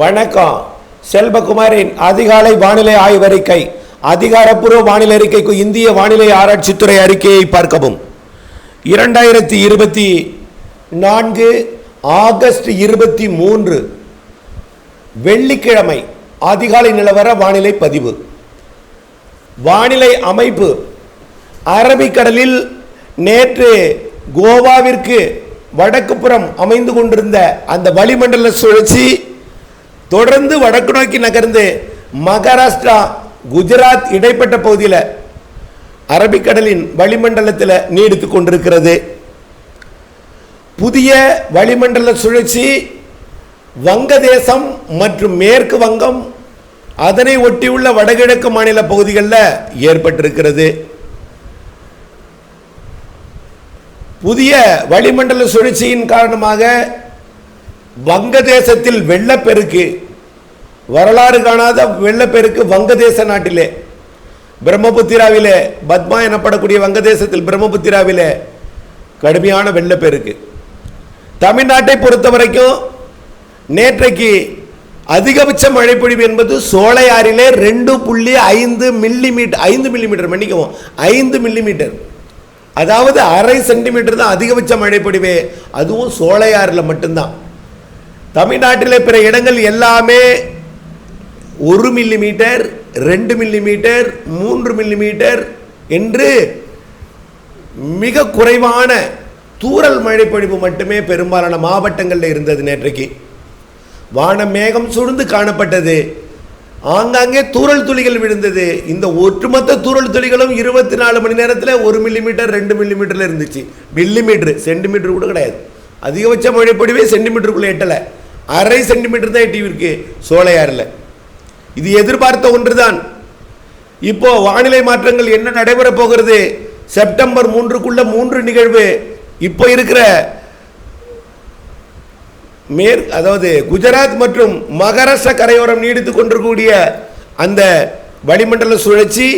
வணக்கம். செல்வகுமாரின் அதிகாலை வானிலை ஆய்வறிக்கை அதிகாரப்பூர்வ வானிலை அறிக்கைக்கு இந்திய வானிலை ஆராய்ச்சித்துறை அறிக்கையை பார்க்கவும். இரண்டாயிரத்தி இருபத்தி நான்கு ஆகஸ்ட் இருபத்தி மூன்று வெள்ளிக்கிழமை அதிகாலை நிலவர வானிலை பதிவு. வானிலை அமைப்பு அரபிக்கடலில் நேற்று கோவாவிற்கு வடக்கு புறம் அமைந்து கொண்டிருந்த அந்த வளிமண்டல சுழற்சி தொடர்ந்து வடக்கு நோக்கி நகர்ந்து மகாராஷ்டிரா குஜராத் இடைப்பட்ட பகுதியில் அரபிக்கடலின் வளிமண்டலத்தில் நீடித்து கொண்டிருக்கிறது. புதிய வளிமண்டல சுழற்சி வங்கதேசம் மற்றும் மேற்கு வங்கம் அதனை ஒட்டியுள்ள வடகிழக்கு மாநில பகுதிகளில் ஏற்பட்டிருக்கிறது. புதிய வளிமண்டல சுழற்சியின் காரணமாக வங்கதேசத்தில் வெள்ளப்பெருக்கு வரலாறு காணாத வெள்ளப்பெருக்கு வங்கதேச நாட்டிலே. பிரம்மபுத்திராவிலே பத்மா எனப்படக்கூடிய வங்கதேசத்தில் பிரம்மபுத்திராவிலே கடுமையான வெள்ளப்பெருக்கு. தமிழ்நாட்டை பொறுத்த வரைக்கும் நேற்றைக்கு அதிகபட்ச மழைப்பொழிவு என்பது சோலையாறிலே ரெண்டு புள்ளி ஐந்து மில்லி மீட்டர் ஐந்து மில்லி மீட்டர் மன்னிக்கவும் ஐந்து மில்லி மீட்டர் அதாவது அரை சென்டிமீட்டர் தான் அதிகபட்ச மழைப்பொழிவே அதுவும் சோழையாறில் மட்டும்தான். தமிழ்நாட்டிலே பிற இடங்கள் எல்லாமே ஒரு மில்லி மீட்டர் ரெண்டு மில்லி மீட்டர் மூன்று மில்லி மீட்டர் என்று மிக குறைவான தூரல் மழைப்பொழிவு மட்டுமே பெரும்பாலான மாவட்டங்களில் இருந்தது நேற்றைக்கு. வானம் மேகம் சூழ்ந்து காணப்பட்டது. ஆங்காங்கே தூரல் துளிகள் விழுந்தது. இந்த ஒட்டுமொத்த தூரல் துளிகளும் இருபத்தி நாலு மணி நேரத்தில் ஒரு மில்லிமீட்டர் ரெண்டு மில்லிமீட்டரில் இருந்துச்சு. மில்லிமீட்ரு சென்டிமீட்டர் கூட கிடையாது. அதிகபட்ச மழைப்பொழிவே சென்டிமீட்டருக்குள்ளே எட்டலை. அரை சென்டிமீட்டர் தான் எட்டியிருக்கு. சோலையாறில். இது எதிர்பார்த்த ஒன்றுதான். இப்போ வானிலை மாற்றங்கள் என்ன நடைபெறப் போகிறது? செப்டம்பர் மூன்றுக்குள்ள மூன்று நிகழ்வு. இப்போ இருக்கிற மேற் அதாவது குஜராத் மற்றும் மகாராஷ்டிரா கரையோரம் நீடித்து கொண்டிருக்கக்கூடிய அந்த வளிமண்டல சுழற்சி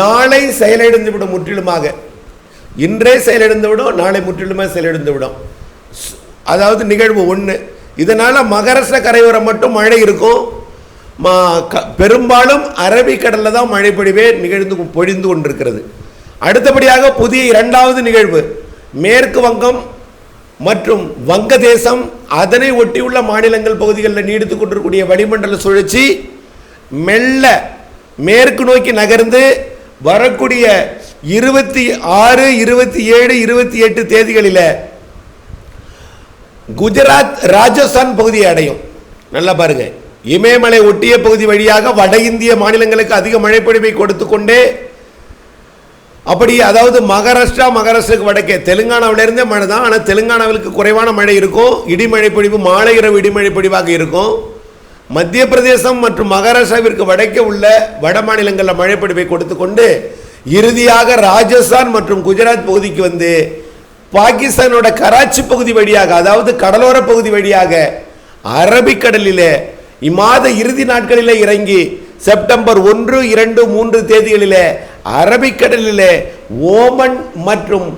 நாளை செயலிழந்து விடும் முற்றிலுமாக. இன்றே செயலிழந்து விடும் நாளை முற்றிலுமாக செயலிழந்து விடும். அதாவது நிகழ்வு ஒன்று இதனால் மகாராஷ்டிரா கரையோரம் மட்டும் மழை இருக்கும். மா க- பெரும்பாலும் அரபிக்கடலில் தான் மழை பொழிவே நிகழ்ந்து பொழிந்து கொண்டிருக்கிறது. அடுத்தபடியாக புதிய இரண்டாவது நிகழ்வு மேற்கு வங்கம் மற்றும் வங்கதேசம் அதனை ஒட்டியுள்ள மாநிலங்கள் பகுதிகளில் நீடித்து கொண்டிருக்கக்கூடிய வளிமண்டல சுழற்சி மெல்ல மேற்கு நோக்கி நகர்ந்து வரக்கூடிய இருபத்தி ஆறு இருபத்தி ஏழு இருபத்தி எட்டு தேதிகளில் குஜராத் ராஜஸ்தான் பகுதியை அடையும். நல்லா பாருங்கள் இமயமலை ஒட்டிய பகுதி வழியாக வட இந்திய மாநிலங்களுக்கு அதிக மழைப்பொழிவை கொடுத்து கொண்டே அப்படி அதாவது மகாராஷ்டிரா மகாராஷ்டிராவுக்கு வடக்கே தெலுங்கானாவிலிருந்தே மழை தான். ஆனால் தெலுங்கானாவிற்கு குறைவான மழை இருக்கும். இடிமழை பொழிவு மாலை இரவு இடிமழை பொழிவாக இருக்கும். மத்திய பிரதேசம் மற்றும் மகாராஷ்டிராவிற்கு வடக்கே உள்ள வட மாநிலங்களில் மழைப்பொழிவை கொடுத்து கொண்டு இறுதியாக ராஜஸ்தான் மற்றும் குஜராத் பகுதிக்கு வந்து பாகிஸ்தானோட கராச்சி பகுதி வழியாக அதாவது கடலோர பகுதி வழியாக அரபிக்கடலிலே இம்மாத இறுதி நாட்களிலே இறங்கி செப்டம்பர் ஒன்று இரண்டு மூன்று தேதிகளிலே அரபிக்கடலிலே ஓமன் மற்றும்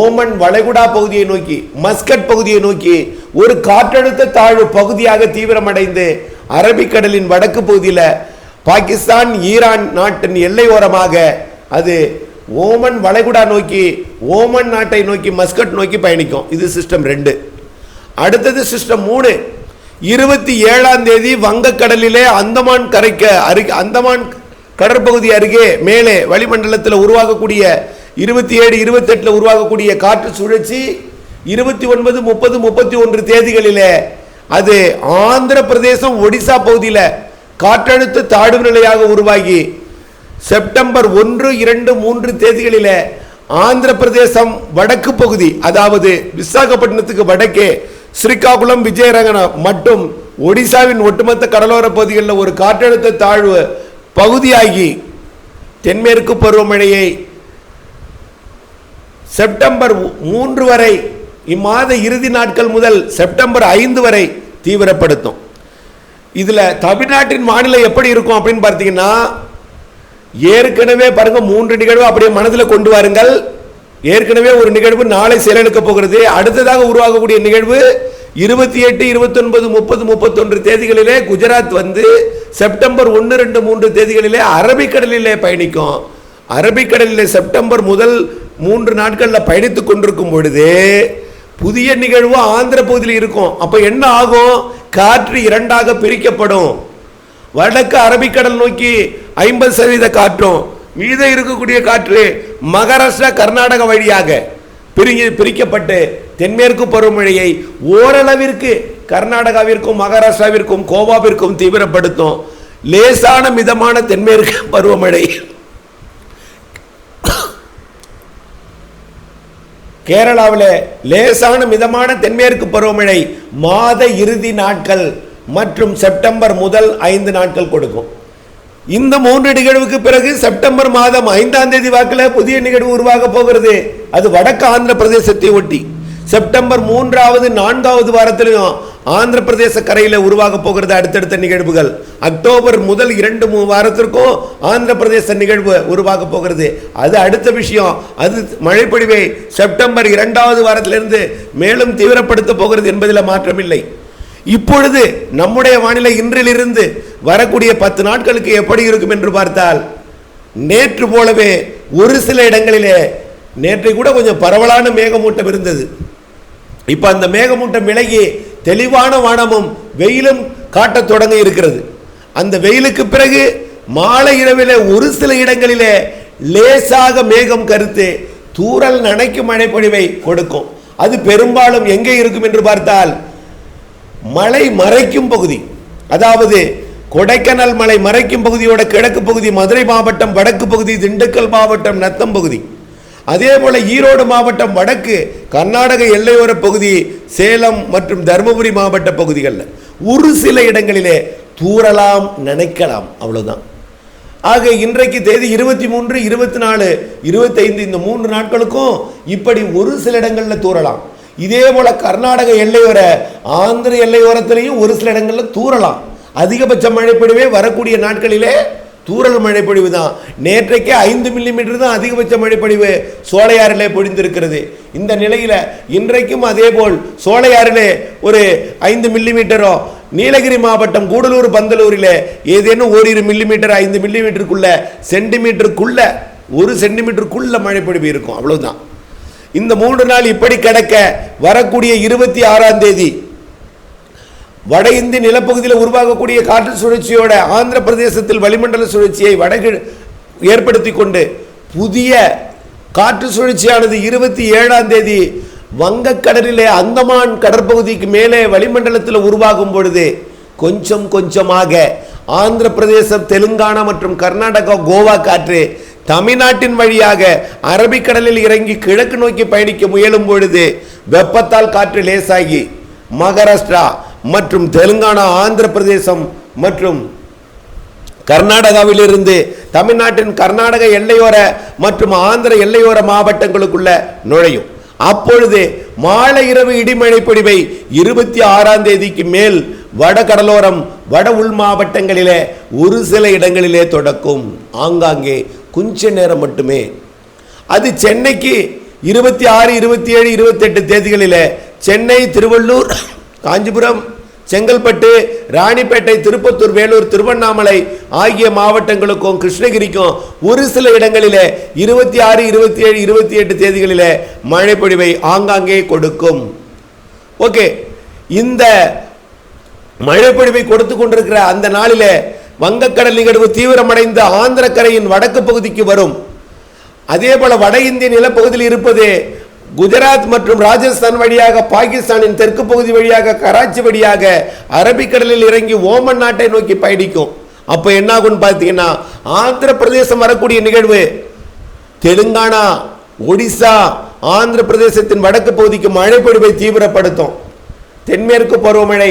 ஓமன் வளைகுடா பகுதியை நோக்கி மஸ்கட் பகுதியை நோக்கி ஒரு காற்றழுத்த தாழ்வு பகுதியாக தீவிரமடைந்து அரபிக்கடலின் வடக்கு பகுதியில் பாகிஸ்தான் ஈரான் நாட்டின் எல்லையோரமாக அது ஓமன் வளைகுடா நோக்கி ஓமன் நாட்டை நோக்கி மஸ்கட் நோக்கி பயணிக்கும். இது சிஸ்டம் ரெண்டு. அடுத்தது சிஸ்டம் மூணு. இருபத்தி ஏழாம் தேதி வங்கக்கடலிலே அந்தமான் கரைக்க அருகே அந்தமான் கடற்பகுதி அருகே மேலே வளிமண்டலத்தில் உருவாகக்கூடிய இருபத்தி ஏழு இருபத்தெட்டில் உருவாகக்கூடிய காற்று சுழற்சி இருபத்தி ஒன்பது முப்பது முப்பத்தி ஒன்று தேதிகளிலே அது ஆந்திர பிரதேசம் ஒடிசா பகுதியில் காற்றழுத்த தாழ்வு நிலையாக உருவாகி செப்டம்பர் ஒன்று இரண்டு மூன்று தேதிகளில் ஆந்திர பிரதேசம் வடக்கு பகுதி அதாவது விசாகப்பட்டினத்துக்கு வடக்கே ஸ்ரீகாகுளம் விஜயரங்கனம் மற்றும் ஒடிசாவின் ஒட்டுமொத்த கடலோர பகுதிகளில் ஒரு காற்றழுத்த தாழ்வு பகுதியாகி தென்மேற்கு பருவமழையை செப்டம்பர் மூன்று வரை இம்மாத இறுதி நாட்கள் முதல் செப்டம்பர் ஐந்து வரை தீவிரப்படுத்தும். இதில் தமிழ்நாட்டின் வானிலை எப்படி இருக்கும் அப்படின்னு பார்த்தீங்கன்னா ஏற்கனவே பாருங்கள் மூன்று நிகழ்வு அப்படியே மனதில் கொண்டு வாருங்கள். ஏற்கனவே ஒரு நிகழ்வு நாளை செயலெடுக்க போகிறது. அடுத்ததாக உருவாகக்கூடிய நிகழ்வு இருபத்தி எட்டு இருபத்தொன்பது முப்பது முப்பத்தொன்று தேதிகளிலே குஜராத் வந்து செப்டம்பர் ஒன்று ரெண்டு மூன்று தேதிகளிலே அரபிக்கடலிலே பயணிக்கும். அரபிக்கடலிலே செப்டம்பர் முதல் மூன்று நாட்களில் பயணித்துக் கொண்டிருக்கும் பொழுது புதிய நிகழ்வு ஆந்திர பகுதியில் இருக்கும். அப்போ என்ன ஆகும்? காற்று இரண்டாக பிரிக்கப்படும். வடக்கு அரபிக்கடல் நோக்கி ஐம்பது சதவீத காற்றும் மீதம் இருக்கக்கூடிய காற்று மகாராஷ்டிரா கர்நாடக வழியாக பிரிஞ்சு பிரிக்கப்பட்டு தென்மேற்கு பருவமழையை ஓரளவிற்கு கர்நாடகாவிற்கும் மகாராஷ்டிராவிற்கும் கோவாவிற்கும் தீவிரப்படுத்தும் லேசான மிதமான தென்மேற்கு பருவமழை. கேரளாவில் லேசான மிதமான தென்மேற்கு பருவமழை மாத இறுதி நாட்கள் மற்றும் செப்டம்பர் முதல் ஐந்து நாட்கள் கொடுக்கும். இந்த மூன்று நிகழ்வுக்கு பிறகு செப்டம்பர் மாதம் ஐந்தாம் தேதி வாக்கில் புதிய நிகழ்வு உருவாக போகிறது. அது வடக்கு ஆந்திர பிரதேசத்தை ஒட்டி. செப்டம்பர் மூன்றாவது நான்காவது வாரத்திலையும் ஆந்திர பிரதேச கரையில் உருவாக போகிறது அடுத்தடுத்த நிகழ்வுகள். அக்டோபர் முதல் இரண்டு மூணு வாரத்திற்கும் ஆந்திர பிரதேச நிகழ்வு உருவாக போகிறது. அது அடுத்த விஷயம். அது மழைப்பொழிவை செப்டம்பர் இரண்டாவது வாரத்திலிருந்து மேலும் தீவிரப்படுத்த போகிறது என்பதில் மாற்றமில்லை. இப்பொழுது நம்முடைய வானிலை இன்றிலிருந்து வரக்கூடிய பத்து நாட்களுக்கு எப்படி இருக்கும் என்று பார்த்தால் நேற்று போலவே ஒரு சில இடங்களிலே நேற்றை கூட கொஞ்சம் பரவலான மேகமூட்டம் இருந்தது. இப்போ அந்த மேகமூட்டம் விலகி தெளிவான வானமும் வெயிலும் காட்டத் தொடங்க இருக்கிறது. அந்த வெயிலுக்கு பிறகு மாலை இரவில் ஒரு சில இடங்களிலே லேசாக மேகம் கருத்து தூறல் நனைக்கும் மழைப்பொழிவை கொடுக்கும். அது பெரும்பாலும் எங்கே இருக்கும் என்று பார்த்தால் மலை மறைக்கும் பகுதி. அதாவது கொடைக்கானல் மலை மறைக்கும் பகுதியோட கிழக்கு பகுதி மதுரை மாவட்டம் வடக்கு பகுதி திண்டுக்கல் மாவட்டம் நத்தம் பகுதி. அதே போல ஈரோடு மாவட்டம் வடக்கு கர்நாடக எல்லையோர பகுதி சேலம் மற்றும் தருமபுரி மாவட்ட பகுதிகளில். ஒரு சில இடங்களிலே தூறலாம் நினைக்கலாம் அவ்வளவுதான். ஆக இன்றைக்கு தேதி இருபத்தி மூன்று இருபத்தி நாலு இருபத்தைந்து இந்த மூன்று நாட்களுக்கும் இப்படி ஒரு சில இடங்களில் தூறலாம். இதே போல கர்நாடக எல்லையோர ஆந்திர எல்லையோரத்திலையும் ஒரு சில இடங்களில் தூறலாம். அதிகபட்ச மழைப்பொழிவே வரக்கூடிய நாட்களிலே தூரல் மழைப்பொழிவு தான். நேற்றைக்கே ஐந்து மில்லிமீட்டர் தான் அதிகபட்ச மழைப்பொழிவு சோழையாறிலே பொழிந்திருக்கிறது. இந்த நிலையில் இன்றைக்கும் அதேபோல் சோழையாறிலே ஒரு ஐந்து மில்லிமீட்டரோ நீலகிரி மாவட்டம் கூடலூர் பந்தலூரில் ஏதேனும் ஓரிரு மில்லிமீட்டர் ஐந்து மில்லிமீட்டருக்குள்ள சென்டிமீட்டருக்குள்ள ஒரு சென்டிமீட்டருக்குள்ள மழைப்பொழிவு இருக்கும். அவ்வளோதான் இந்த மூன்று நாள் இப்படி கிடக்க வரக்கூடிய இருபத்தி ஆறாம் தேதி வட இந்திய நிலப்பகுதியில் உருவாகக்கூடிய காற்று சுழற்சியோட ஆந்திர பிரதேசத்தில் வளிமண்டல சுழற்சியை வடகு ஏற்படுத்தி கொண்டு புதிய காற்று சுழற்சியானது இருபத்தி ஏழாம் தேதி வங்கக்கடலிலே அந்தமான் கடற்பகுதிக்கு மேலே வளிமண்டலத்தில் உருவாகும் பொழுது கொஞ்சம் கொஞ்சமாக ஆந்திர பிரதேசம் தெலுங்கானா மற்றும் கர்நாடகா கோவா காற்று தமிழ்நாட்டின் வழியாக அரபிக்கடலில் இறங்கி கிழக்கு நோக்கி பயணிக்க முயலும் பொழுது வெப்பத்தால் காற்று லேசாகி மகாராஷ்டிரா மற்றும் தெலுங்கானா ஆந்திர பிரதேசம் மற்றும் கர்நாடகாவிலிருந்து தமிழ்நாட்டின் கர்நாடக எல்லையோர மற்றும் ஆந்திர எல்லையோர மாவட்டங்களுக்குள்ள நுழையும். அப்பொழுது மாலை இரவு இடிமழை பொழிவை இருபத்தி ஆறாம் தேதிக்கு மேல் வட கடலோரம் வட உள் மாவட்டங்களிலே ஒரு சில இடங்களிலே தொடக்கும். ஆங்காங்கே கொஞ்ச நேரம் மட்டுமே. அது சென்னைக்கு இருபத்தி ஆறு இருபத்தி ஏழு இருபத்தெட்டு தேதிகளில் சென்னை திருவள்ளூர் காஞ்சிபுரம் செங்கல்பட்டு ராணிப்பேட்டை திருப்பத்தூர் வேலூர் திருவண்ணாமலை ஆகிய மாவட்டங்களுக்கும் கிருஷ்ணகிரிக்கும் ஒரு சில இடங்களில் இருபத்தி ஆறு இருபத்தி ஏழு இருபத்தி எட்டு தேதிகளில் மழைப்பொழிவை ஆங்காங்கே கொடுக்கும். ஓகே. இந்த மழைப்பொழிவை கொடுத்து கொண்டிருக்கிற அந்த நாளில் வங்கக்கடல் நிகழ்வு தீவிரமடைந்து ஆந்திரக்கரையின் வடக்கு பகுதிக்கு வரும். அதே போல வட இந்திய நிலப்பகுதியில் இருப்பது குஜராத் மற்றும் ராஜஸ்தான் வழியாக பாகிஸ்தானின் தெற்கு பகுதி வழியாக கராச்சி வழியாக அரபிக்கடலில் இறங்கி ஓமன் நாட்டை நோக்கி பயணிக்கும். அப்போ என்னாகும் பார்த்தீங்கன்னா ஆந்திர பிரதேசம் வரக்கூடிய நிகழ்வு தெலுங்கானா ஒடிசா ஆந்திர பிரதேசத்தின் வடக்கு பகுதிக்கு மழை பொழிவை தீவிரப்படுத்தும். தென்மேற்கு பருவமழை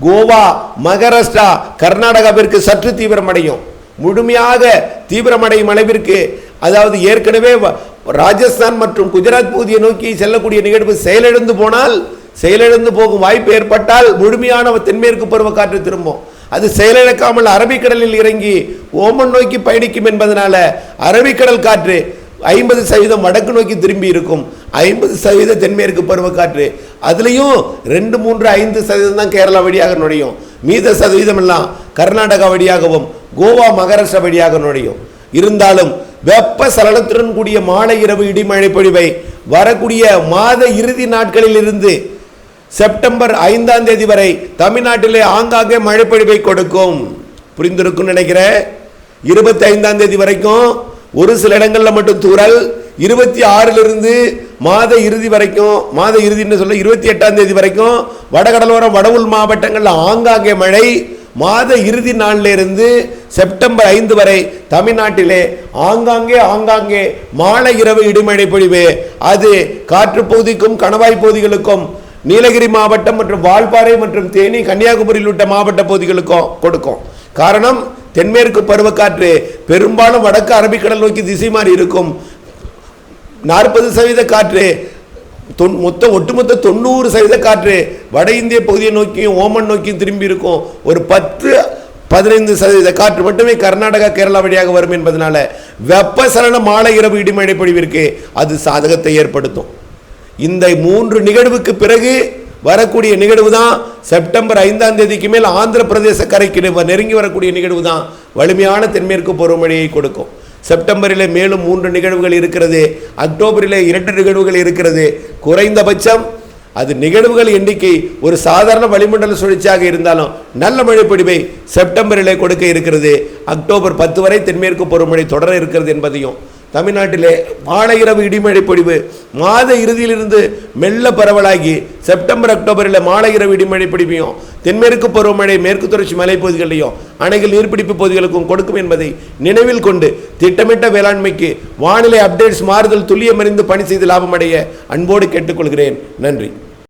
கோவா மகாராஷ்டிரா கர்நாடகாவிற்கு சற்று தீவிரமடையும். முழுமையாக தீவிரமடையும் அளவிற்கு அதாவது ஏற்கனவே வ- ராஜஸ்தான் மற்றும் குஜராத் பகுதியை நோக்கி செல்லக்கூடிய நிகழ்வு செயலிழந்து போனால் செயலிழந்து போகும் வாய்ப்பு ஏற்பட்டால் முழுமையான தென்மேற்கு பருவக்காற்று திரும்பும். அது செயலிழக்காமல் அரபிக்கடலில் இறங்கி ஓமன் நோக்கி பயணிக்கும் என்பதனால அரபிக்கடல் காற்று ஐம்பது சதவீதம் வடக்கு நோக்கி திரும்பி இருக்கும். ஐம்பது சதவீத தென்மேற்கு பருவக்காற்று. அதுலேயும் ரெண்டு மூன்று ஐந்து சதவீதம் தான் கேரளா வழியாக நுழையும். மீத சதவீதம் எல்லாம் கர்நாடகா வழியாகவும் கோவா மகாராஷ்டிரா வழியாக நுழையும். இருந்தாலும் வெப்ப சலனத்துடன் கூடிய மாலை இரவு இடிமழை பொழிவை வரக்கூடிய மாத இறுதி நாட்களில் இருந்து செப்டம்பர் ஐந்தாம் தேதி வரை தமிழ்நாட்டிலே ஆங்காங்கே மழைப்பொழிவை கொடுக்கும். புரிந்திருக்கும் நினைக்கிறேன். இருபத்தி ஐந்தாம் தேதி வரைக்கும் ஒரு சில இடங்களில் மட்டும் தூரல் இருபத்தி ஆறிலிருந்து மாத இறுதி வரைக்கும் மாத இறுதின்னு சொல்ல இருபத்தி எட்டாம் தேதி வரைக்கும் வடகடலோரம் வடவுள் மாவட்டங்களில் ஆங்காங்கே மழை. மாத இறுதி நாளிலிருந்து செப்டம்பர் ஐந்து வரை தமிழ்நாட்டிலே ஆங்காங்கே ஆங்காங்கே மாலை இரவு இடிமழை பொழிவு. அது காற்று பகுதிக்கும் கணவாய் பகுதிகளுக்கும் நீலகிரி மாவட்டம் மற்றும் வால்பாறை மற்றும் தேனி கன்னியாகுமரி உள்ளிட்ட மாவட்ட பகுதிகளுக்கும் கொடுக்கும். காரணம் தென்மேற்கு பருவக்காற்று பெரும்பாலும் வடக்கு அரபிக்கடல் நோக்கி திசை மாறி இருக்கும். நாற்பது சதவீத காற்று தொன் மொத்த ஒட்டுமொத்த தொண்ணூறு சதவீத காற்று வட இந்திய பகுதியை நோக்கியும் ஓமன் நோக்கியும் திரும்பி இருக்கும். ஒரு பத்து பதினைந்து சதவீத காற்று மட்டுமே கர்நாடகா கேரளா வழியாக வரும் என்பதனால வெப்பசலன மாலை இரவு இடிமழை பொழிவிற்கு அது சாதகத்தை ஏற்படுத்தும். இந்த மூன்று நிகழ்வுக்கு பிறகு வரக்கூடிய நிகழ்வு தான் செப்டம்பர் ஐந்தாம் தேதிக்கு மேல் ஆந்திர பிரதேச கரைக்கு நெருங்கி வரக்கூடிய நிகழ்வு தான் வலிமையான தென்மேற்கு பருவமழையை கொடுக்கும். செப்டம்பரில் மேலும் மூன்று நிகழ்வுகள் இருக்கிறது. அக்டோபரில் இரண்டு நிகழ்வுகள் இருக்கிறது. குறைந்தபட்சம் அது நிகழ்வுகள் எண்ணிக்கை ஒரு சாதாரண வளிமண்டல சுழற்சியாக இருந்தாலும் நல்ல மழைப்பொழிவை செப்டம்பரிலே கொடுக்க இருக்கிறது. அக்டோபர் பத்து வரை தென்மேற்கு பருவமழை தொடர இருக்கிறது என்பதையும் தமிழ்நாட்டிலே மாலை இரவு இடிமழை பொழிவு. மாத இறுதியிலிருந்து மெல்ல பரவலாகி செப்டம்பர் அக்டோபரில் மாலை இரவு இடிமழை பொழிவையும் தென்மேற்கு பருவமழை மேற்கு தொடர்ச்சி மலைப்பகுதிகளையும் அணைகள் நீர்பிடிப்பு பகுதிகளுக்கும் கொடுக்கும் என்பதை நினைவில் கொண்டு திட்டமிட்ட வேளாண்மைக்கு வானிலை அப்டேட்ஸ் மாறுதல் துல்லியமறிந்து பணி செய்து லாபமடைய அன்போடு கேட்டுக்கொள்கிறேன். நன்றி.